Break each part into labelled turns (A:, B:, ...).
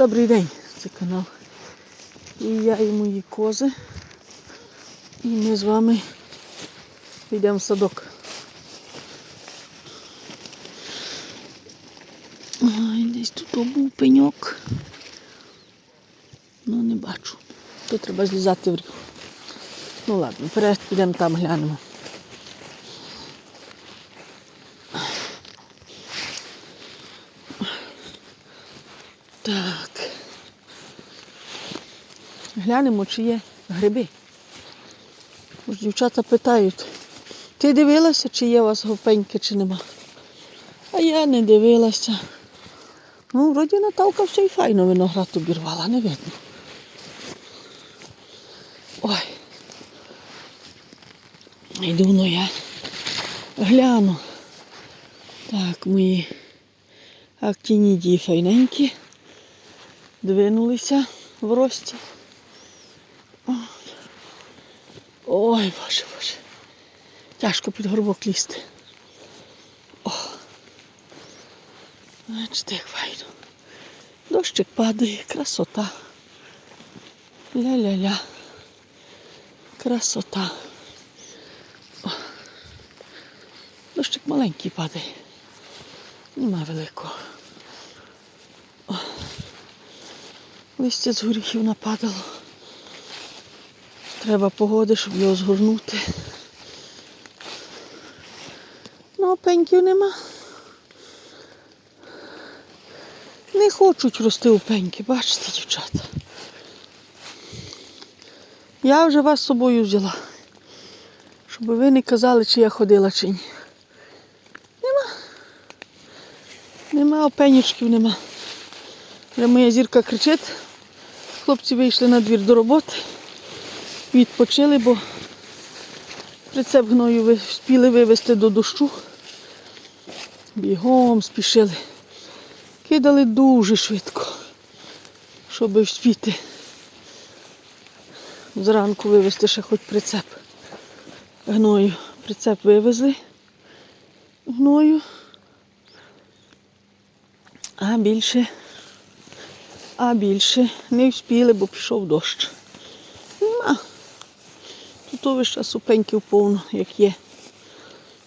A: Добрий день, це канал. І я і мої кози. І ми з вами підемо в садок. Ай, десь тут був пеньок. Ну не бачу. Тут треба злізати в ріг. Ну ладно, вперед підемо там глянемо. Глянемо, чи є гриби. Бо дівчата питають, ти дивилася, чи є у вас говпеньки, чи нема? А я не дивилася. Ну, вроді Наталка все й файно виноград обірвала, не видно. Ой. Йду ну я гляну. Так, мої актінідії файненькі. Двинулися в рості. Ой, боже, боже. Тяжко під горбок лізти. О. Бачите, як файно. Дощик падає, красота. Ля-ля-ля. Красота. О. Дощик маленький падає. Нема великого. О. Листя з горіхів нападало. Треба погоди, щоб його згорнути. Ну, пеньків нема. Не хочуть рости у пеньки, бачите, дівчата. Я вже вас з собою взяла, щоб ви не казали, чи я ходила, чи ні. Нема. Нема опенючків, нема. Моя зірка кричить. Хлопці вийшли на двір до роботи, відпочили, бо прицеп гною встигли вивезти до дощу. Бігом спішили. Кидали дуже швидко, щоб вспіти. Зранку вивезти ще хоч прицеп гною. Прицеп вивезли гною. А більше, а більше не вспіли, бо пішов дощ. Нема. Тут весь час супеньків повно, як є.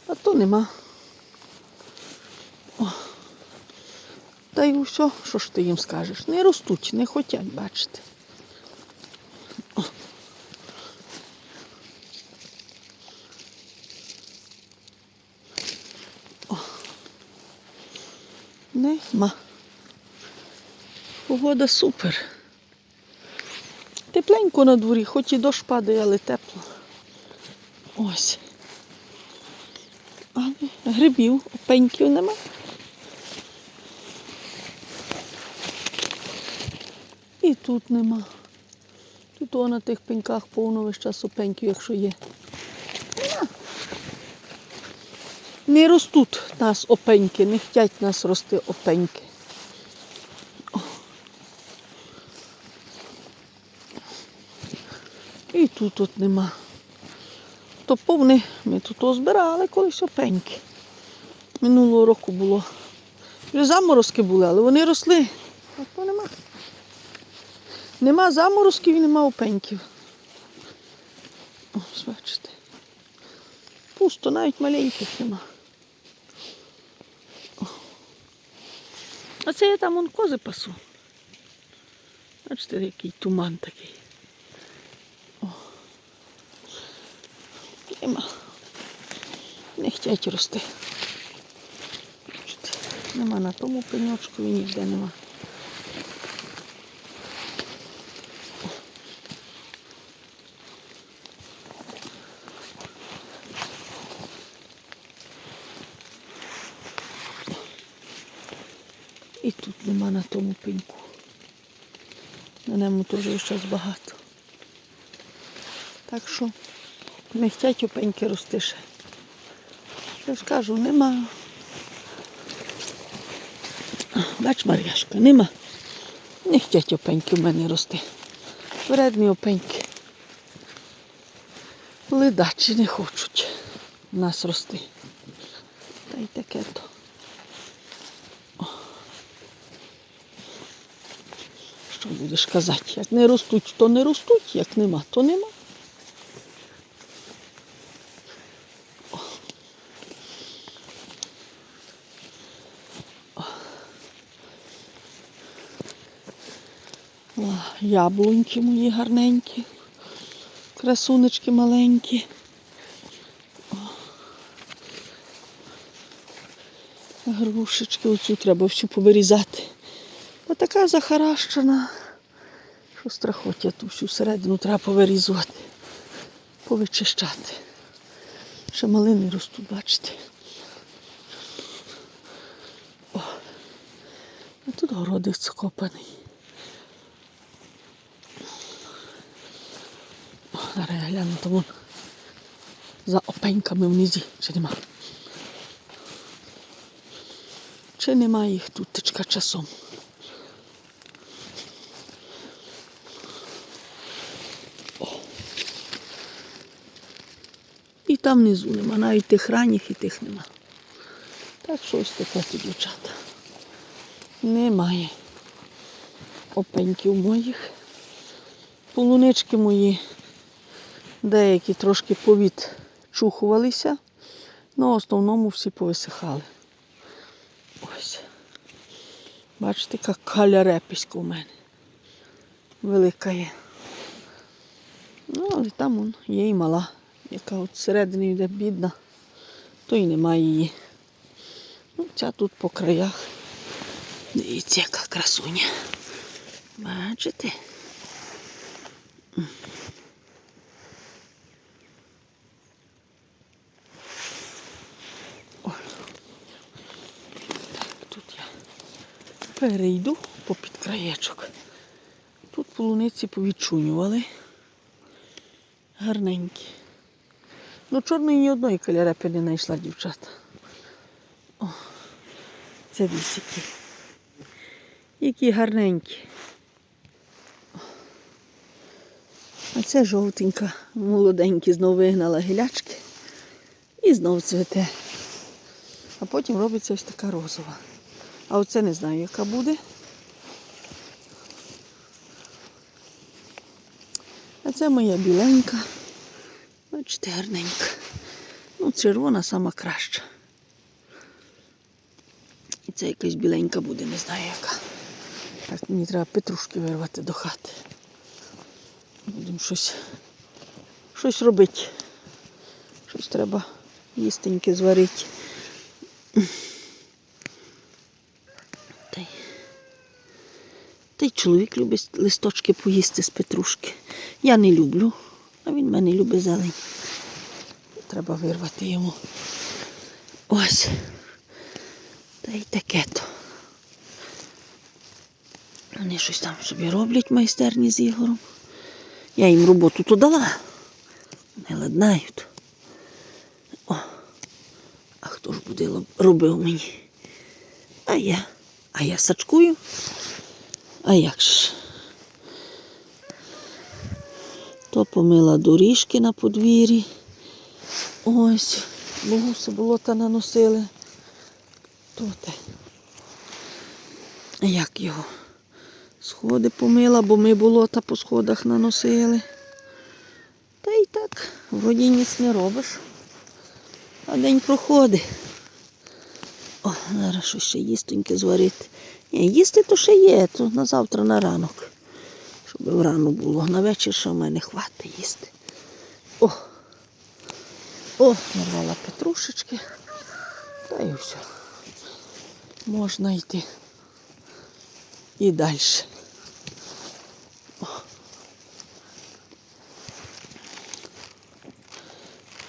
A: А то нема. О. Та й все, що ж ти їм скажеш? Не ростуть, не хочуть бачити. Нема. Погода супер. Тепленько на дворі, хоч і дощ падає, але тепло. Ось. Але грибів, опеньків нема. І тут нема. Тут о, на тих пеньках повно весь час опеньків, якщо є. Не ростуть нас опеньки, не хочуть нас рости опеньки. О. І тут от нема. То повне, ми тут озбирали колись опеньки. Минулого року було. Вже заморозки були, але вони росли. А то нема. Нема заморозків і нема опеньків. Ось бачите. Пусто, навіть маленьких нема. О. А це я там вон кози пасу. Бачите, який туман такий. Нема. Не хочуть рости. Нема на тому пеньочку і ніде нема. І тут нема на тому пеньку. На ньому теж час багато. Так що не хочуть опеньки рости ще. Я ж кажу, нема. Бач, Мар'яшка, нема. Не хочуть опеньки в мене рости. Вредні опеньки. Ледачі не хочуть в нас рости. Та й таке то. Що будеш казати? Як не ростуть, то не ростуть, як нема, то нема. О, яблуньки мої гарненькі, красунечки маленькі. Грушечки оцю треба всю повирізати. Бо така захаращена, що страхоття ту всю середину треба повирізувати, повичищати. Ще малини ростуть, бачите. О, а тут городик скопаний. Зараз я гляну, то вон за опеньками внизі, чи нема. Чи нема їх тут тичка часом. О. І там внизу нема, навіть тих ранніх і тих нема. Так що ось таке тут, дівчата. Немає опеньків моїх. Полунички мої деякі трошки повідчухувалися, але в основному всі повисихали. Ось. Бачите, яка калярепіська у мене. Велика є. Ну, але там он, є і мала, яка от всередині йде бідна, то й немає її. Ну, ця тут по краях. Дивіться, яка красуня. Бачите? Ой. Так, тут я перейду попід краєчок. Тут полуниці повідчунювали. Гарненькі. Ну, чорної ні одної калярепи не знайшла дівчата. О, це вісики. Які гарненькі. А це жовтенька, молоденькі, знову вигнала гілячки і знову цвіте. А потім робиться ось така розова. А оце не знаю, яка буде. А це моя біленька. Бачите, гарненька. Ну, червона сама краща. І це якась біленька буде, не знаю яка. Так, мені треба петрушки вирвати до хати. Будемо щось, щось робити. Щось треба їстеньке зварити. Та й, та й чоловік любить листочки поїсти з петрушки. Я не люблю, а він мене любить зелень. Треба вирвати йому. Ось. Та й таке то. Вони щось там собі роблять майстерні з Ігорем. Я їм роботу то дала. Не ладнають. О, а хто ж буде робив мені? А я. А я сачкую. А як ж? То помила доріжки на подвір'ї. Ось, бо гуси болота наносили. То те. А Як його? Сходи помила, бо ми болота по сходах наносили. Та й так, вроді ніц не робиш. А день проходить. О, зараз щось ще їстоньке зварити. Ні, їсти то ще є, то на завтра на ранок. Щоб врано було. На вечір ще в мене хватить їсти. О! О, нарвала петрушечки. Та й все. Можна йти. І далі. О.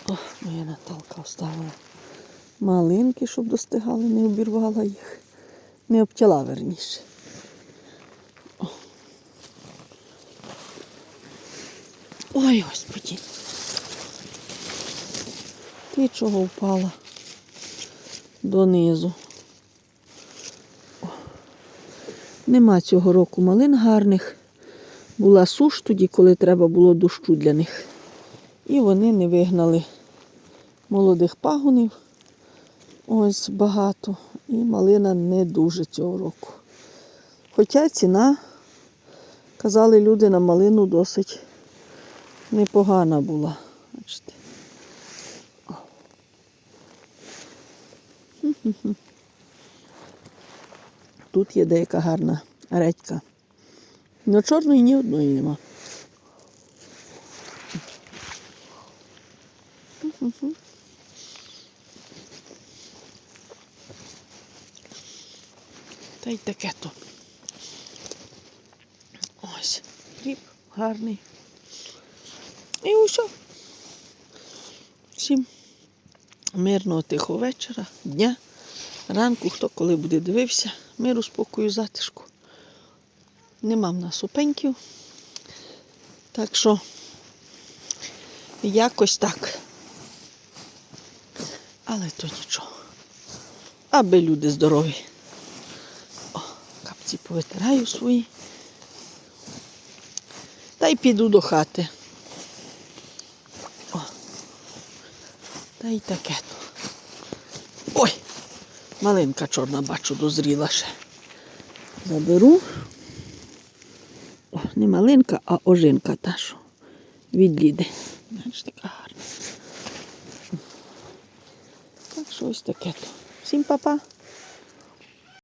A: О, моя Наталка оставила малинки, щоб достигали, не обірвала їх. Не обтяла верніше. Ой, господі. Ти чого впала донизу? О. Нема цього року малин гарних. Була суш тоді, коли треба було дощу для них. І вони не вигнали молодих пагонів. Ось багато. І малина не дуже цього року. Хоча ціна Казали, люди на малину досить непогана була. Бачите. Тут є деяка гарна редька. Но чорної ні одної нема. Та й таке то. Ось, хліб гарний. І усе. Всім мирного тихого вечора, дня, ранку, хто коли буде дивився, миру, спокою, затишку. Нема в нас опеньків. Так що якось так. Але то нічого. Аби люди здорові. О, повитираю свої. Та й піду до хати. О. Та й таке то. Ой, малинка чорна, бачу, дозріла ще. Заберу. О, не малинка, а ожинка та що. Від ліди. Знаєш, така гарна. Так що ось таке. Всім па-па.